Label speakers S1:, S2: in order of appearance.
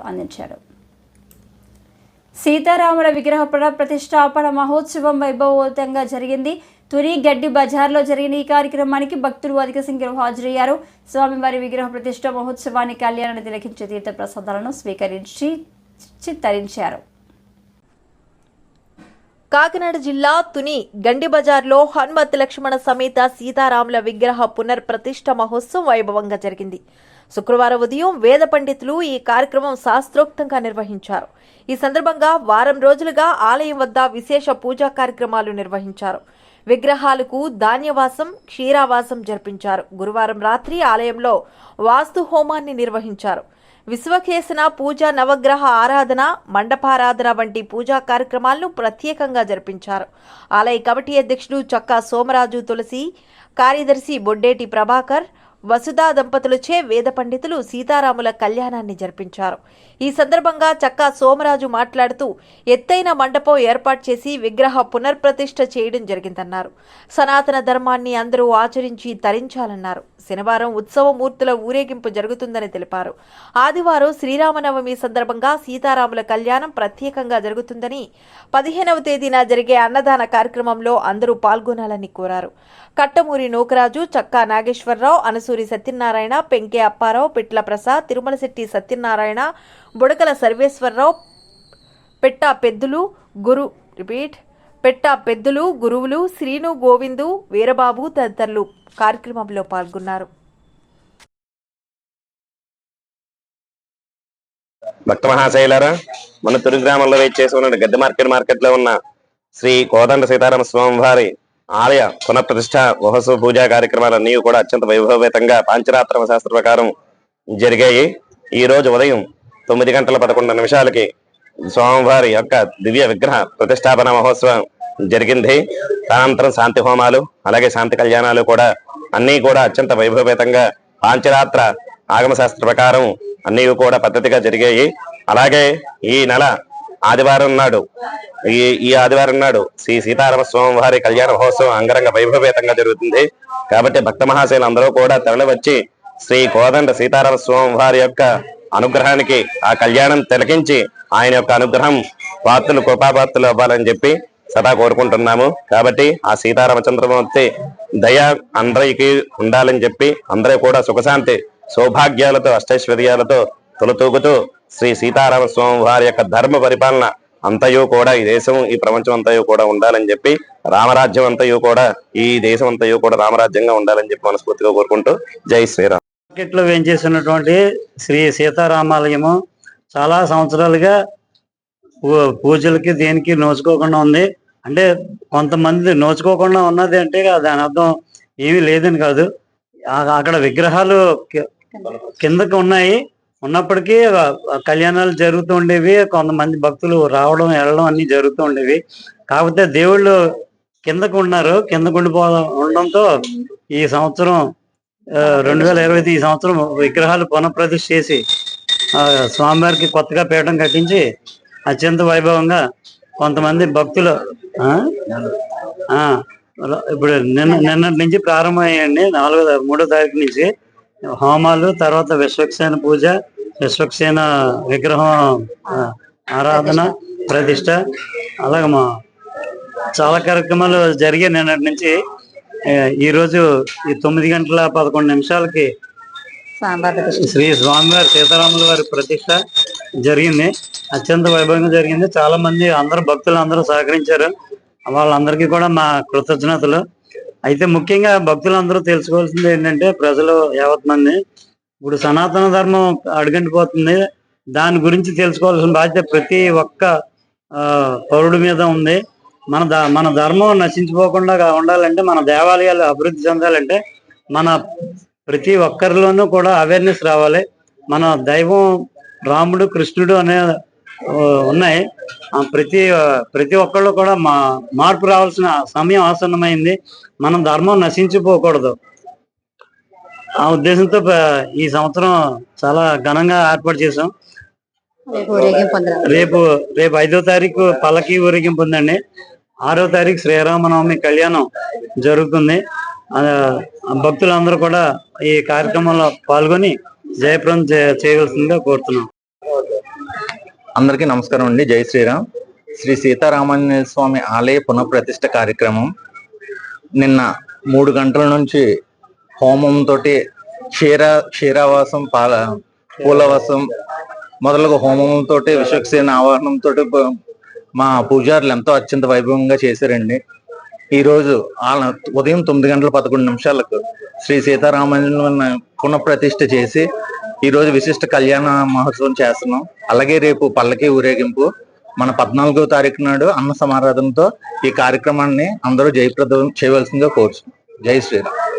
S1: అందించారు. సీతారాముల విగ్రహ ప్రతిష్టాపన మహోత్సవం వైభవోతంగా జరిగింది. తుని గడ్డి బజార్లో జరిగిన ఈ కార్యక్రమానికి భక్తులు అధిక సంఖ్యలో హాజరయ్యారు. స్వామివారి విగ్రహ ప్రతిష్ట మహోత్సవాన్ని కళ్యాణాన్ని తిలకించే తీర్థ ప్రసాదాలను స్వీకరించి చిత్తరించారు.
S2: కాకినాడ జిల్లా తుని గండి బజార్లో హనుమత్ లక్ష్మణ సమేత సీతారాముల విగ్రహ పునర్ప్రతిష్ఠ మహోత్సవం వైభవంగా జరిగింది. శుక్రవారం ఉదయం వేద పండితులు ఈ కార్యక్రమం శాస్త్రోక్తంగా నిర్వహించారు. ఈ సందర్భంగా వారం రోజులుగా ఆలయం వద్ద విశేష పూజా కార్యక్రమాలు నిర్వహించారు. విగ్రహాలకు ధాన్యవాసం క్షీరావాసం జరిపించారు. గురువారం రాత్రి ఆలయంలో వాస్తు హోమాన్ని నిర్వహించారు. విశ్వకేసన పూజ నవగ్రహ ఆరాధన మండపారాధన వంటి పూజా కార్యక్రమాలను ప్రత్యేకంగా జరిపించారు. ఆలయ కమిటీ అధ్యక్షుడు చక్కా సోమరాజు తులసి కార్యదర్శి బొడ్డేటి ప్రభాకర్ వసుధా దంపతులచే వేద పండితులు సీతారాముల కళ్యాణాన్ని జరిపించారు. ఈ సందర్భంగా చక్కా సోమరాజు మాట్లాడుతూ ఎత్తైన మండపం ఏర్పాటు చేసి విగ్రహ పునర్ప్రతిష్ఠ చేయడం జరిగిందన్నారు. సనాతన ధర్మాన్ని అందరూ ఆచరించి తరించాలన్నారు. శనివారం ఉత్సవమూర్తుల ఊరేగింపు జరుగుతుందని తెలిపారు. ఆదివారం శ్రీరామనవమి సందర్భంగా సీతారాముల కళ్యాణం ప్రత్యేకంగా జరుగుతుందని పదిహేనవ తేదీన జరిగే అన్నదాన కార్యక్రమంలో అందరూ పాల్గొనాలని కోరారు. కట్టమూరి నూకరాజు చక్కా నాగేశ్వరరావు అనసూరి సత్యనారాయణ పెంకే అప్పారావు పిట్ల ప్రసాద్ తిరుమలశెట్టి సత్యనారాయణ బుడకల సర్వేశ్వరరావు పెట్టా పెద్దులు గురు రిపీట్ పెట్టా పెద్దులు గురువులు శ్రీను గోవిందు వీరబాబు తదితరులు కార్యక్రమంలో పాల్గొన్నారు.
S3: భక్త మహాశైలారా మన తురి గ్రామంలో వేచేసి ఉన్న గద్దె మార్కెట్ మార్కెట్లో ఉన్న శ్రీ కోదండ సీతారామ స్వామి వారి ఆలయ పునఃప్రతిష్ట మహోత్సవ పూజా కార్యక్రమాలన్నీ కూడా అత్యంత వైభవేతంగా పాంచరాత్రమ శాస్త్ర ప్రకారం జరిగాయి. ఈ రోజు ఉదయం తొమ్మిది గంటల పదకొండు నిమిషాలకి స్వామివారి యొక్క దివ్య విగ్రహ ప్రతిష్టాపన మహోత్సవం జరిగింది. అనంతరం శాంతి హోమాలు అలాగే శాంతి కళ్యాణాలు కూడా అన్నీ కూడా అత్యంత వైభవేతంగా పాంచరాత్ర ఆగమ శాస్త్ర ప్రకారం అన్నీ కూడా పద్ధతిగా జరిగాయి. అలాగే ఈ నెల ఆదివారం నాడు ఈ ఈ ఆదివారం నాడు శ్రీ సీతారామ స్వామి వారి కళ్యాణ మహోత్సవం అంగరంగ వైభవేతంగా జరుగుతుంది. కాబట్టి భక్త మహాశైలు అందరూ కూడా తరలివచ్చి శ్రీ కోదండ సీతారామ స్వామి వారి యొక్క అనుగ్రహానికి ఆ కళ్యాణం తిలకించి ఆయన యొక్క అనుగ్రహం పాత్రలు కృపాపాత్రలు అవ్వాలని చెప్పి సదా కోరుకుంటున్నాము. కాబట్టి ఆ సీతారామచంద్రమూర్తి దయ అందరికి ఉండాలని చెప్పి అందరూ కూడా సుఖశాంతి సౌభాగ్యాలతో అష్టైశ్వర్యాలతో తొలతూగుతూ శ్రీ సీతారామ స్వామి వారి యొక్క ధర్మ పరిపాలన అంతయు కూడా ఈ దేశం ఈ ప్రపంచం అంతయు కూడా ఉండాలని చెప్పి రామరాజ్యం అంతయు కూడా ఈ దేశం అంతయు కూడా రామరాజ్యంగా ఉండాలని చెప్పి మనస్ఫూర్తిగా కోరుకుంటూ జై శ్రీరామ్.
S4: మార్కెట్లో వేయించేసినటువంటి శ్రీ సీతారామాలయము చాలా సంవత్సరాలుగా పూ- పూజలకి దేనికి నోచుకోకుండా ఉంది. అంటే కొంతమంది నోచుకోకుండా ఉన్నది అంటే దాని అర్థం ఏమీ లేదని కాదు. అక్కడ విగ్రహాలు కిందకు ఉన్నాయి. ఉన్నప్పటికీ కళ్యాణాలు జరుగుతూ ఉండేవి కొంతమంది భక్తులు రావడం వెళ్ళడం అన్ని జరుగుతూ ఉండేవి. కాకపోతే దేవుళ్ళు కిందకు ఉన్నారు కిందకు ఉండిపో ఉండడంతో ఈ సంవత్సరం రెండు వేల ఇరవై ఈ సంవత్సరం విగ్రహాలు పునఃప్రతిష్ఠ చేసి స్వామివారికి కొత్తగా పీఠం కట్టించి అత్యంత వైభవంగా కొంతమంది భక్తులు ఇప్పుడు నిన్న నిన్నటి నుంచి ప్రారంభమయ్యండి నాలుగో మూడో తారీఖు నుంచి హోమాలు తర్వాత విశ్వక్సేన పూజ విశ్వక్సేన విగ్రహం ఆరాధన ప్రతిష్ట అలాగే మా చాలా కార్యక్రమాలు జరిగాయి నిన్నటి నుంచి. ఆ, ఈ రోజు ఈ తొమ్మిది గంటల పదకొండు నిమిషాలకి శ్రీ స్వామివారి సీతారాముల వారి ప్రతిష్ట జరిగింది. అత్యంత వైభవంగా జరిగింది. చాలా మంది అందరు భక్తులు అందరూ సహకరించారు. వాళ్ళందరికీ కూడా మా కృతజ్ఞతలు. అయితే ముఖ్యంగా భక్తులందరూ తెలుసుకోవాల్సింది ఏంటంటే ప్రజలు యావత్ మంది ఇప్పుడు సనాతన ధర్మం అడుగంటిపోతుంది. దాని గురించి తెలుసుకోవాల్సిన బాధ్యత ప్రతి ఒక్క పౌరుడి మీద ఉంది. మన ద- మన ధర్మం నశించిపోకుండా ఉండాలంటే మన దేవాలయాలు అభివృద్ధి చెందాలంటే మన ప్రతి ఒక్కరిలోనూ కూడా అవేర్నెస్ రావాలి. మన దైవం రాముడు కృష్ణుడు అనే ఉన్నాయి. ప్రతి ప్రతి ఒక్కళ్ళు కూడా మా మార్పు రావాల్సిన సమయం ఆసన్నమైంది. మన ధర్మం నశించిపోకూడదు. ఆ ఉద్దేశంతో ఈ సంవత్సరం చాలా ఘనంగా ఏర్పాటు చేసాం రేపు రేపు ఐదో తారీఖు పల్లకి ఊరేగింపు ఉందండి. ఆరో తారీఖు శ్రీరామనవమి కళ్యాణం జరుగుతుంది. ఆ, భక్తులందరూ కూడా ఈ కార్యక్రమంలో పాల్గొని జయప్రదం చే- చేయవలసిందిగా కోరుతున్నాం.
S5: అందరికీ నమస్కారం అండి. జై శ్రీరామ్. శ్రీ సీతారామాంజనేయ స్వామి ఆలయ పునఃప్రతిష్ఠ కార్యక్రమం నిన్న మూడు గంటల నుంచి హోమంతో క్షీర క్షీరావాసం పాల పూలవాసం మొదలగు హోమంతో తోటి విశ్వక్సేన మా పూజారులు ఎంతో అత్యంత వైభవంగా చేశారండి. ఈరోజు ఆ- ఉదయం తొమ్మిది గంటల పదకొండు నిమిషాలకు శ్రీ సీతారామాంజన పునఃప్రతిష్ఠ చేసి ఈ రోజు విశిష్ట కళ్యాణ మహోత్సవం చేస్తున్నాం. అలాగే రేపు పల్లకి ఊరేగింపు. మన పద్నాలుగో తారీఖు నాడు అన్న సమారాధనతో ఈ కార్యక్రమాన్ని అందరూ జయప్రదం చేయవలసిందిగా కోరుచున్నాం. జై శ్రీరామ్.